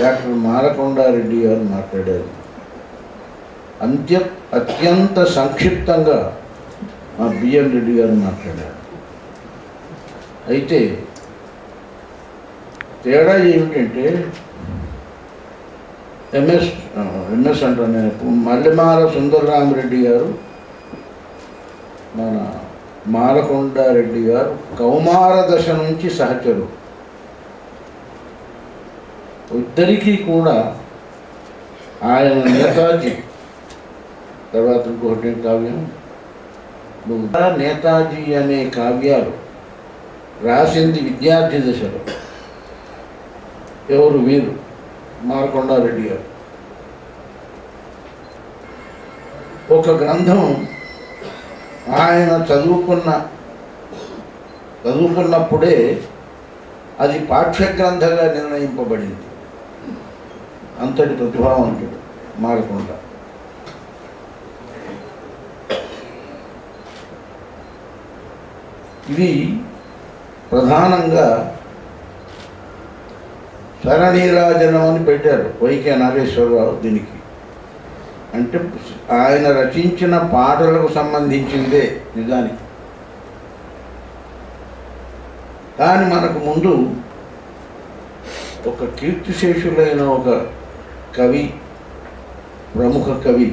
Doctor Malakonda Reddy గారు మాట్లాడారు. అంత్య అత్యంత సంక్షిప్తంగా మా బిఎన్ రెడ్డి గారు మాట్లాడారు. అయితే తేడా ఏమిటంటే ఎంఎస్ ఎంఎస్ అంటాను నేను మల్లెమాల సుందరరామరెడ్డి గారు మన మాలకొండారెడ్డి గారు కౌమార దశ నుంచి సహచరు ఇద్దరికీ కూడా ఆయన నేతాజీ. తర్వాత ఇంకొకటి కావ్యం? నేతాజీ అనే కావ్యాలు రాసింది విద్యార్థి దశలో. ఎవరు? వీరు. మారకొండారెడ్డి గారు. ఒక గ్రంథం ఆయన చదువుకున్న చదువుకున్నప్పుడే అది పాఠ్య గ్రంథంగా నిర్ణయింపబడింది. అంతటి ప్రతిభావంతుడు మారకుండా. ఇది ప్రధానంగా శరణీరాజనం అని పెట్టారు వైకే నాగేశ్వరరావు దీనికి. అంటే ఆయన రచించిన పాటలకు సంబంధించిందే నిజానికి. కానీ మనకు ముందు ఒక కీర్తిశేషులైన ఒక కవి ప్రముఖ కవి.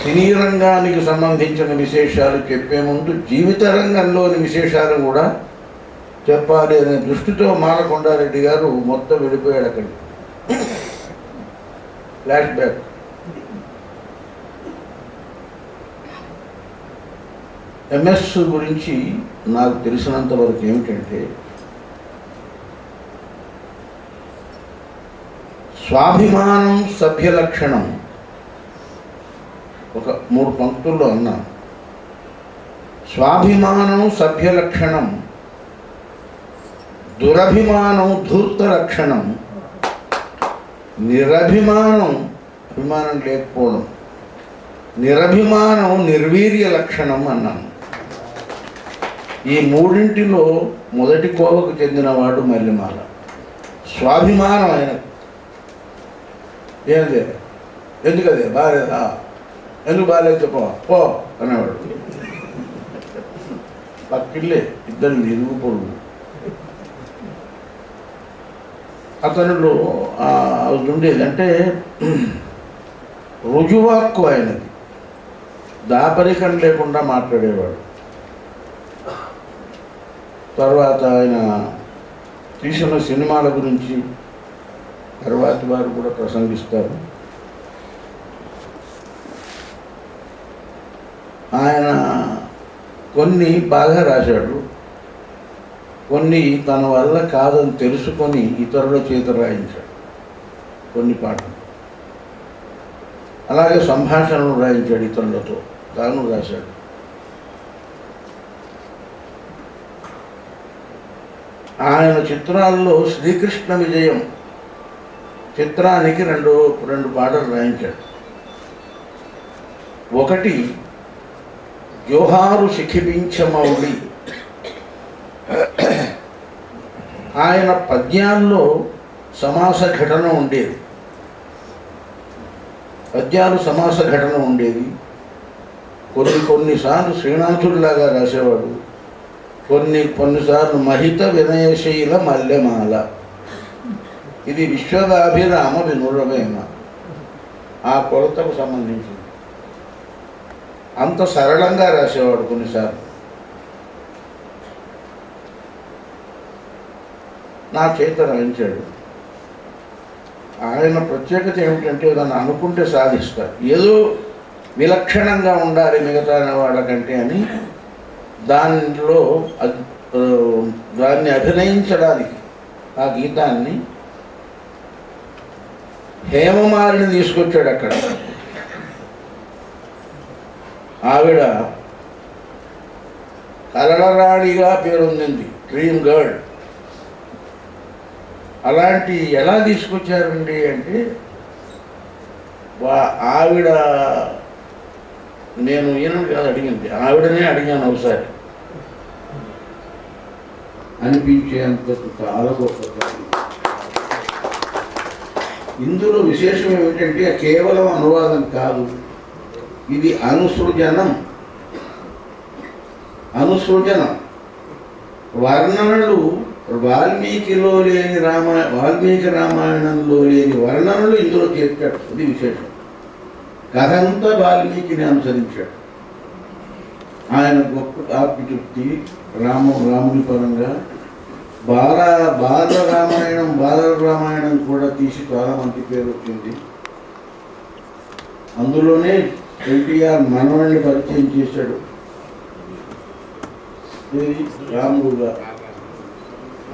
సినీ రంగానికి సంబంధించిన విశేషాలు చెప్పే ముందు జీవిత రంగంలోని విశేషాలు కూడా చెప్పాలి అనే దృష్టితో మాలకొండారెడ్డి గారు మొత్తం వెళ్ళిపోయాడు అక్కడికి ఫ్లాష్ బ్యాక్ ఎంఎస్ గురించి నాకు తెలిసినంత వరకు ఏమిటంటే స్వాభిమానం సభ్య లక్షణం. ఒక మూడు పంక్తుల్లో అన్నా స్వాభిమానం సభ్య లక్షణం దురభిమానం ధూర్త లక్షణం నిరభిమానం అభిమానం లేకపోవడం నిరభిమానం నిర్వీర్య లక్షణం అన్నాను ఈ మూడింటిలో మొదటి కోవకు చెందినవాడు మల్లెమాల. స్వాభిమానం ఆయనకు ఏంది? ఎందుకదే? బాగాలేదా ఎందుకు బాగాలేదు చెప్పవా? పో అనేవాడు పక్కిళ్ళే ఇద్దరు నిరుగుపోడు అతనుడు అది ఉండేది. అంటే రుజువాక్కు ఆయనది. దాపరికం లేకుండా మాట్లాడేవాడు. తర్వాత ఆయన తీసిన సినిమాల గురించి తర్వాత వారు కూడా ప్రసంగిస్తారు. ఆయన కొన్ని బాగా రాశాడు. కొన్ని తన వల్ల కాదని తెలుసుకొని ఇతరుల చేత రాయించాడు. కొన్ని పాటలు అలాగే సంభాషణలు రాయించాడు ఇతరులతో. తాను రాశాడు. ఆయన చిత్రాల్లో శ్రీకృష్ణ విజయం చిత్రానికి రెండు రెండు పాటలు రాయించాడు. ఒకటి జోహారు శిఖిపించమౌళి ఆయన పద్యాల్లో సమాస ఘటన ఉండేది. పద్యాలు సమాస ఘటన ఉండేది కొన్ని కొన్నిసార్లు శ్రీనాథుడిలాగా రాసేవాడు. కొన్ని కొన్నిసార్లు మహిత వినయశీల మల్లెమాల. ఇది విశ్వదాభిరామ వినురమైన ఆ కొలతకు సంబంధించింది. అంత సరళంగా రాసేవాడు కొన్నిసార్లు నా చేత రాయించాడు. ఆయన ప్రత్యేకత ఏమిటంటే దాన్ని అనుకుంటే సాధిస్తారు ఏదో విలక్షణంగా ఉండాలి మిగతా వాళ్ళకంటే అని దానిలో దాన్ని అభినయించడానికి ఆ గీతాన్ని హేమమాలిని తీసుకొచ్చాడు అక్కడ. ఆవిడ కలలరాణిగా పేరొందింది. డ్రీమ్ గర్ల్ అలాంటి ఎలా తీసుకొచ్చారండి అంటే వా- ఆవిడ నేను ఈయన కాదు అడిగింది. ఆవిడనే అడిగాను ఒకసారి. అనిపించేంత చాలా గొప్ప ఇందులో విశేషం ఏమిటంటే కేవలం అనువాదం కాదు. ఇది అనుసృజనం. అనుసృజనం. వర్ణనలు వాల్మీకిలో లేని రామా వాల్మీకి రామాయణంలో లేని వర్ణనలు ఇందులో చేర్చాడు అది విశేషం. కథంతా వాల్మీకిని అనుసరించాడు. ఆయన గొప్ప ఆత్మతృప్తి రామ రాముని పరంగా బాల బాల రామాయణం బాల రామాయణం కూడా తీసి చాలా మంచి పేరు వచ్చింది. అందులోనే ఎన్టీఆర్ మనవాణ్ణి పరిచయం చేశాడు. రాముడు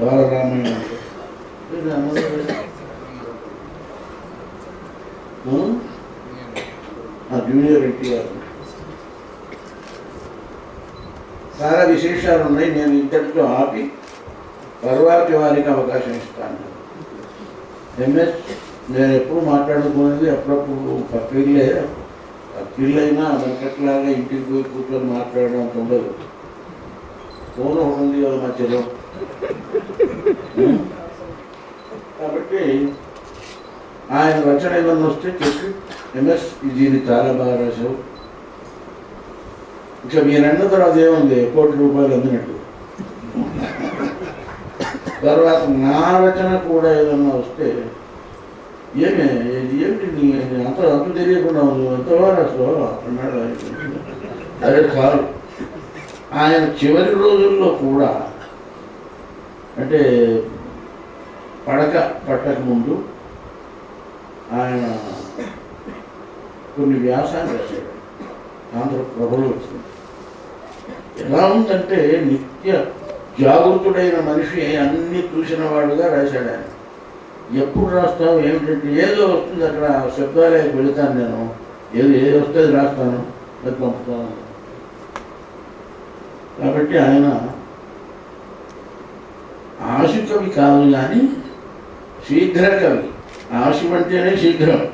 బాల రామాయణం. జూనియర్ ఎన్టీఆర్. చాలా విశేషాలు ఉన్నాయి నేను ఇంతటితో ఆపి తర్వాతి వారికి అవకాశం ఇస్తాను. ఎంఎస్ నేను ఎప్పుడు మాట్లాడుకునేది అప్పుడప్పుడు పక్కిళ్ళే పక్కిళ్ళైనా వెనకట్లాగా ఇంటికి పోయి కూర్చొని మాట్లాడడం అంత ఉండదు. ఫోన్ ఒకటి ఉంది కదా మధ్యలో. కాబట్టి ఆయన రచన ఏమన్నా వస్తే చెప్పి. ఎంఎస్ ఇది చాలా బాగా రాశావు. ఇంకా మీరు అన్న తర్వాత ఏముంది? కోటి రూపాయలు అందినట్టు. తర్వాత నా రచన కూడా ఏదన్నా వస్తే ఏమే ఏమిటి నీ అంత అంత తెలియకుండా ఉంది. ఎంతవారు అసలు అన్నాడు అదే కాదు ఆయన చివరి రోజుల్లో కూడా అంటే పడక పట్టక ముందు ఆయన కొన్ని వ్యాసాలు రాశాడు. ఆంధ్రప్రభలో వచ్చింది. ఎలా ఉందంటే నిత్య జాగృతుడైన మనిషి అన్ని చూసిన వాడుగా రాశాడు ఆయన. ఎప్పుడు రాస్తావు? ఏమిటంటే ఏదో వస్తుంది అక్కడ శబ్దాలకి వెళుతాను నేను. ఏది ఏది వస్తే అది రాస్తాను. అది పంపుతాను. కాబట్టి ఆయన ఆశు కవి కాదు కానీ శీఘ్ర కవి. ఆశు అంటేనే శీఘ్రం.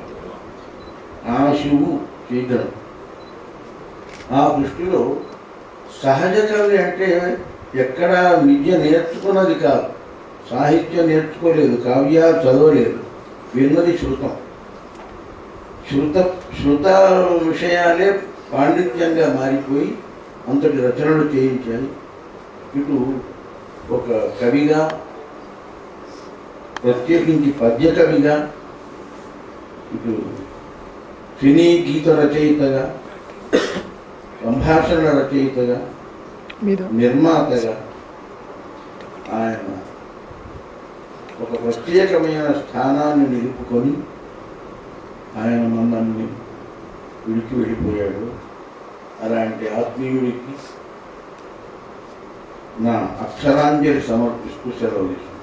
ఆశువు శీఘ్రం. ఆ దృష్టిలో సహజ కవి అంటే ఎక్కడ విద్య నేర్చుకున్నది కాదు. సాహిత్యం నేర్చుకోలేదు కావ్యాలు చదవలేదు. విన్నది శృతం. శృత శృత విషయాలే పాండిత్యంగా మారిపోయి అంతటి రచనలు చేయించాలి ఇటు ఒక కవిగా ప్రత్యేకించి పద్య కవిగా ఇటు సినీ గీత రచయితగా సంభాషణ రచయితగా మీరు నిర్మాతగా ఆయన ఒక ప్రత్యేకమైన స్థానాన్ని నిలుపుకొని ఆయన మమ్మల్ని విడికి వెళ్ళిపోయాడు. అలాంటి ఆత్మీయుడికి నా అక్షరాంజలి సమర్పిస్తూ సెలవు